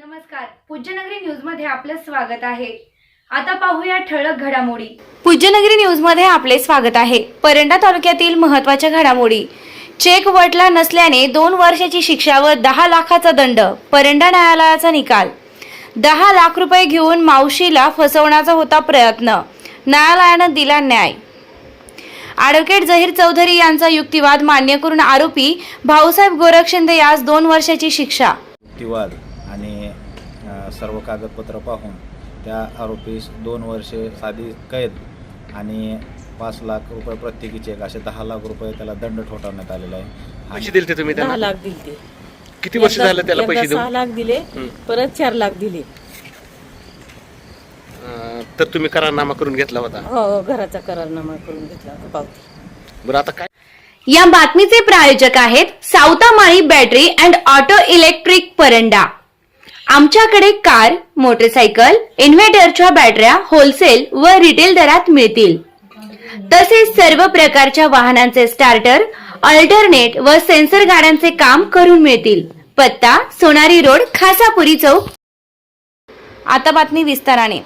नमस्कार. पूज्यनगरी न्यूजमध्ये आपलं स्वागत आहे. आता पाहूया ठळक घडामोडी. पूज्यनगरी न्यूजमध्ये आपले स्वागत आहे. परंडा तालुक्यातील महत्त्वाच्या घडामोडी. चेक वटला नसल्याने दोन वर्षाची शिक्षा व दहा लाखाचा दंड परंडा न्यायालयाचा निकाल. दहा लाख रुपये घेऊन मावशीला फसवण्याचा होता प्रयत्न. न्यायालयानं दिला न्याय. ॲडव्होकेट जहीर चौधरी यांचा युक्तिवाद मान्य करून आरोपी भाऊसाहेब गोरख शिंदे यास दोन वर्षाची शिक्षा. युक्तिवाद. आणि सर्व कागदपत्र पाहून त्या आरोपीस दोन वर्षे साधी कैद आणि पाच लाख रुपये प्रत्येकी चेक असे दहा लाख रुपये त्याला दंड ठोठावण्यात आलेला आहे. पैसे दिले तुम्ही दहा लाख दिले. ते किती वर्ष झालं त्याला पैसे सहा देऊन? लाख दिले. परत चार लाख दिले. तर तुम्ही करारनामा करून घेतला होता? हो घराचा करारनामा करून घेतला होता. पावती बरं आता काय? या बातमीचे प्रायोजक आहेत Savatamali battery and auto electric Paranda. आमच्याकडे कार मोटरसायकल इन्व्हर्टरच्या बॅटऱ्या होलसेल व रिटेल दरात मिळतील. तसेच सर्व प्रकारच्या वाहनांचे स्टार्टर अल्टरनेट व सेन्सर गाड्यांचे काम करून मिळतील. पत्ता सोनारी रोड खासापुरी चौक. आता बातमी विस्ताराने.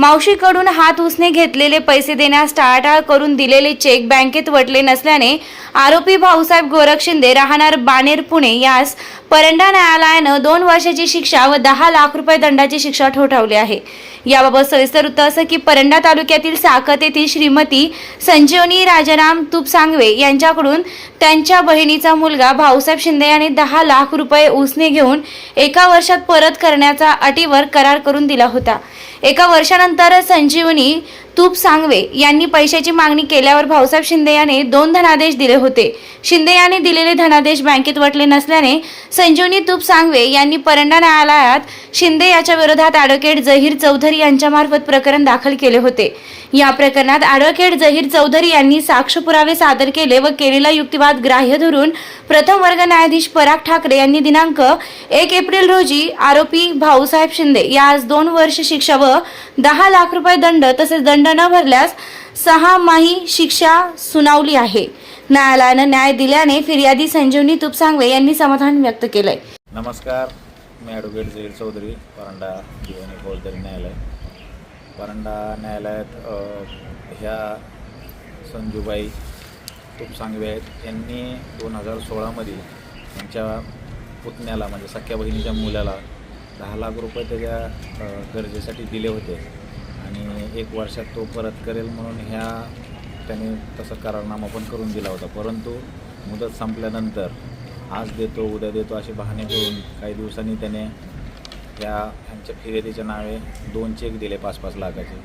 मावशीकडून हात उसने घेतलेले पैसे देण्यास टाळाटाळ करून दिलेले चेक बँकेत वटले नसल्याने आरोपी भाऊसाहेब गोरख शिंदे राहणार बाणेर पुणे यास परंडा न्यायालयानं दोन वर्षाची शिक्षा व दहा लाख रुपये दंडाची शिक्षा ठोठावली आहे. याबाबत सविस्तर वृत्त असं की परंडा तालुक्यातील साकत येथील श्रीमती संजीवनी राजाराम तुपसांगवे यांच्याकडून त्यांच्या बहिणीचा मुलगा भाऊसाहेब शिंदे यांनी दहा लाख रुपये उसने घेऊन एका वर्षात परत करण्याचा अटीवर करार करून दिला होता. एका वर्षानंतर संजीवनी तूप सांगवे यांनी पैशाची मागणी केल्यावर भाऊसाहेब शिंदे याने दोन धनादेश दिले होते. शिंदे यांनी दिलेले धनादेश बँकेत वटले नसल्याने संजीवनी तूप सांगवे यांनी परंडा न्यायालयात शिंदे याच्या विरोधात ॲडव्होकेट जहीर चौधरी यांच्यामार्फत प्रकरण दाखल केले होते. या प्रकरणात ॲडव्होकेट जहीर चौधरी यांनी साक्ष पुरावे सादर केले व केलेला युक्तिवाद ग्राह्य धरून प्रथम वर्ग न्यायाधीश पराग ठाकरे यांनी दिनांक एक एप्रिल रोजी आरोपी भाऊसाहेब शिंदे यास दोन वर्ष शिक्षा व दहा लाख रुपये दंड तसेच दंड न भरल्यास सहा माही शिक्षा सुनावली आहे. न्यायालयानं न्याय दिल्याने फिर्यादी संजीवनी तुपसांगवे यांनी समाधान व्यक्त केलंय. नमस्कार. मी ॲडव्होकेट जहीर चौधरी परांडा जीवनी फौजदारी न्यायालय. परांडा न्यायालयात ह्या संजूबाई तुपसांगवे आहेत. यांनी दोन हजार सोळामध्ये त्यांच्या पुतण्याला म्हणजे सख्या बहिणीच्या मुलाला दहा लाख रुपये त्याच्या गरजेसाठी दिले होते. आणि एक वर्षात तो परत करेल म्हणून ह्या त्याने तसं करारनामा पण करून दिला होता. परंतु मुदत संपल्यानंतर आज देतो उद्या देतो असे बहाणे करून काही दिवसांनी त्याने या ह्यांच्या फिर्यादीच्या नावे दोन चेक दिले पाच पाच लाखाचे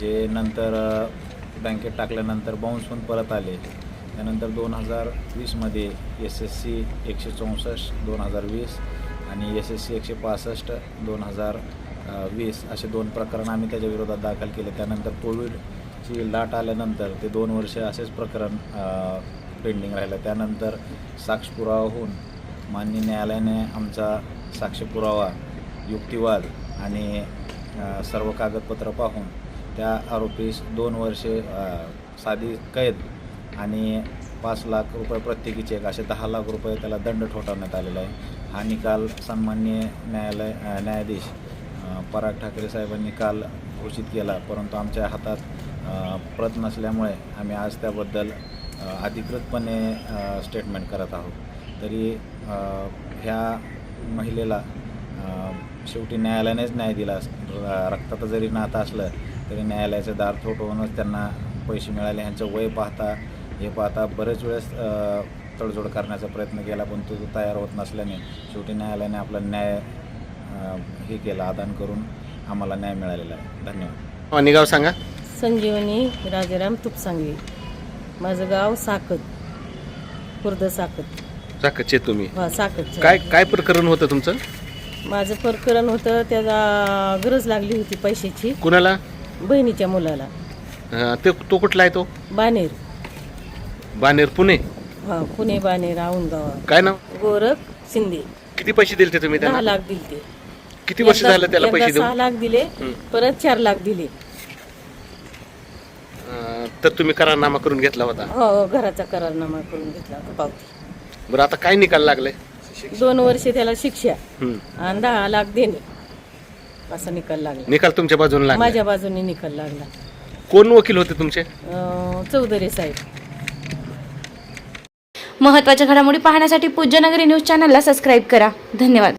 जे नंतर बँकेत टाकल्यानंतर बाउन्स होऊन परत आले. त्यानंतर दोन हजार वीसमध्ये एस एस सी एकशे चौसष्ट दोन हजार वीस आणि एस एस सी एकशे पासष्ट दोन हजार वीस असे दोन प्रकरण आम्ही त्याच्या विरोधात दाखल केले. त्यानंतर कोविडची लाट आल्यानंतर ते दोन वर्ष असेच प्रकरण पेंडिंग राहिलं. त्यानंतर साक्ष पुरावा होऊन माननीय न्यायालयाने आमचा साक्ष पुरावा युक्तिवाद आणि सर्व कागदपत्र पाहून त्या आरोपीस दोन वर्षे साधी कैद आणि पाच लाख रुपये प्रत्येकी चेक असे दहा लाख रुपये त्याला दंड ठोठावण्यात आलेला आहे. हा निकाल सन्माननीय न्यायालय न्यायाधीश पराग ठाकरे साहेबांनी काल घोषित केला. परंतु आमच्या हातात प्रत नसल्यामुळे आम्ही आज त्याबद्दल अधिकृतपणे स्टेटमेंट करत आहोत. तरी ह्या महिलेला शेवटी न्यायालयानेच न्याय दिला र- रक्ताचं जरी नातं असलं तरी न्यायालयाचं दार थोटवूनच त्यांना पैसे मिळाले. ह्यांचं वय पाहता हे पाहता बरेच वेळेस तडजोड करण्याचा प्रयत्न केला पण तो तयार होत नसल्याने शेवटी न्यायालयाने आपला न्याय हे केलं आदान करून आम्हाला न्याय मिळालेला आहे. धन्यवाद. आणि गाव सांगा. संजीवनी राजाराम तुपसांगवी. माझं गाव साकत. खुर्द साकत. चाकचे तुम्ही. हा साकत काय काय प्रकरण होतं तुमचं? माझं प्रकरण होतं त्याला गरज लागली होती पैशाची. कुणाला? बहिणीच्या मुलाला. अं, ते तो कुठला आहे तो? बानेर. बानेर पुणे? हा पुणे बानेर औंध गावा काय नाव? गोरख शिंदे. किती पैसे दिले तुम्ही दहा त्यांना? लाख दिले ते किती वर्ष झालं त्याला पैसे सहा देऊन? लाख दिले. परत चार लाख दिले. तर तुम्ही करारनामा करून घेतला होता. हो घराचा करारनामा करून घेतला होता पावती. बरं आता काय निकाल लागले? दोन वर्ष त्याला शिक्षा आणि दहा लाख देणे. असा निकाल लागला. निकाल तुमच्या बाजूने लागला. माझ्या बाजूने निकाल लागला. कोण वकील होते तुमचे? चौधरी साहेब. महत्त्वाच्या घडामोडी पाहण्यासाठी पूज्यनगरी न्यूज चॅनलला सबस्क्राईब करा. धन्यवाद.